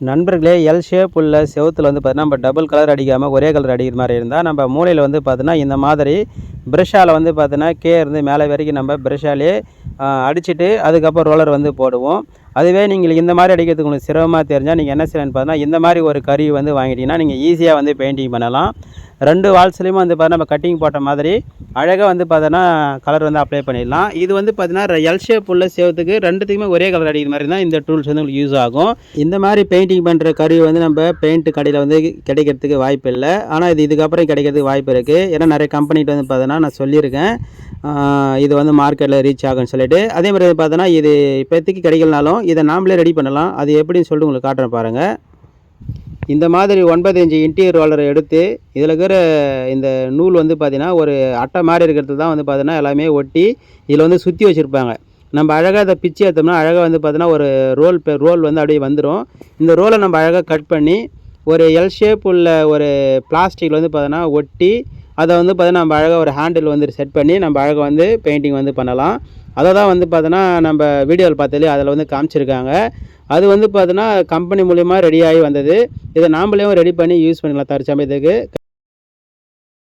நண்பர்களே L shape உள்ள செவத்தில் வந்து பார்த்தீங்கன்னா நம்ம டபுள் கலர் அடிக்காமல் ஒரே கலர் அடிக்கிற மாதிரி இருந்தால் நம்ம மூலையில் வந்து பார்த்தீங்கன்னா இந்த மாதிரி ப்ரெஷ்ஷால் வந்து பார்த்தீங்கன்னா கே இருந்து மேலே வரைக்கும் நம்ம ப்ரெஷ்ஷாலே அடிச்சுட்டு அதுக்கப்புறம் ரோலர் வந்து போடுவோம். அதுவே நீங்கள் இந்த மாதிரி அடிக்கிறதுக்கு உங்களுக்கு சிரமமாக தெரிஞ்சால் நீங்கள் என்ன செய்யலாம்னு பார்த்தீங்கன்னா இந்த மாதிரி ஒரு கருவி வந்து வாங்கிட்டீங்கன்னா நீங்கள் ஈஸியாக வந்து பெயிண்டிங் பண்ணலாம். ரெண்டு வால்ஸ்லேயும் வந்து பார்த்தீங்கன்னா நம்ம கட்டிங் போட்ட மாதிரி அழகாக வந்து பார்த்தோன்னா கலர் வந்து அப்ளை பண்ணிடலாம். இது வந்து பார்த்தீங்கன்னா எல் ஷேப் உள்ள சேவத்துக்கு ரெண்டுத்துக்குமே ஒரே கலர் அடிக்கிற மாதிரி தான் இந்த டூல்ஸ் வந்து உங்களுக்கு யூஸ் ஆகும். இந்த மாதிரி பெயிண்டிங் பண்ணுற கருவி வந்து நம்ம பெயிண்ட் கடையில் வந்து கிடைக்கிறதுக்கு வாய்ப்பு இல்லை. ஆனால் இது இதுக்கப்புறம் கிடைக்கிறதுக்கு வாய்ப்பு இருக்குது ஏன்னா நிறைய கம்பெனிகிட்ட வந்து பார்த்தோன்னா நான் சொல்லியிருக்கேன். இது வந்து மார்க்கெட்டில் ரீச் ஆகும்னு சொல்லிட்டு. அதே மாதிரி வந்து பார்த்தோன்னா இது இப்போதைக்கு கிடைக்கலனாலும் இதை நாமளே ரெடி பண்ணலாம். அது எப்படின்னு சொல்லிட்டு உங்களுக்கு காட்டுறேன் பாருங்கள் இந்த மாதிரி ஒன்பது இன்ச்சு இன்டீரியர் ரோலரை எடுத்து இதில் இருக்கிற இந்த நூல் வந்து பார்த்திங்கன்னா ஒரு அட்டை மாதிரி இருக்கிறது தான் வந்து பார்த்திங்கன்னா எல்லாமே ஒட்டி இதில் வந்து சுற்றி வச்சுருப்பாங்க. நம்ம அழகாக அதை பிச்சு எடுத்தோம்னா அழகாக வந்து பார்த்தோன்னா ஒரு ரோல் ரோல் வந்து அப்படியே வந்துடும் இந்த ரோலை நம்ம அழகாக கட் பண்ணி ஒரு எல் ஷேப் உள்ள ஒரு பிளாஸ்டிக்கில் வந்து பார்த்தோன்னா ஒட்டி அதை வந்து பார்த்தீங்கன்னா நம்ம அழகாக ஒரு ஹேண்டில் வந்து செட் பண்ணி நம்ம அழகாக வந்து பெயிண்டிங் வந்து பண்ணலாம். அதை தான் வந்து பார்த்தோன்னா நம்ம வீடியோவில் பார்த்தாலே அதில் வந்து காமிச்சிருக்காங்க. அது வந்து பார்த்தோன்னா கம்பெனி மூலிமா ரெடியாகி வந்தது. இதை நாமளே ரெடி பண்ணி யூஸ் பண்ணிக்கலாம் தற்சமயத்துக்கு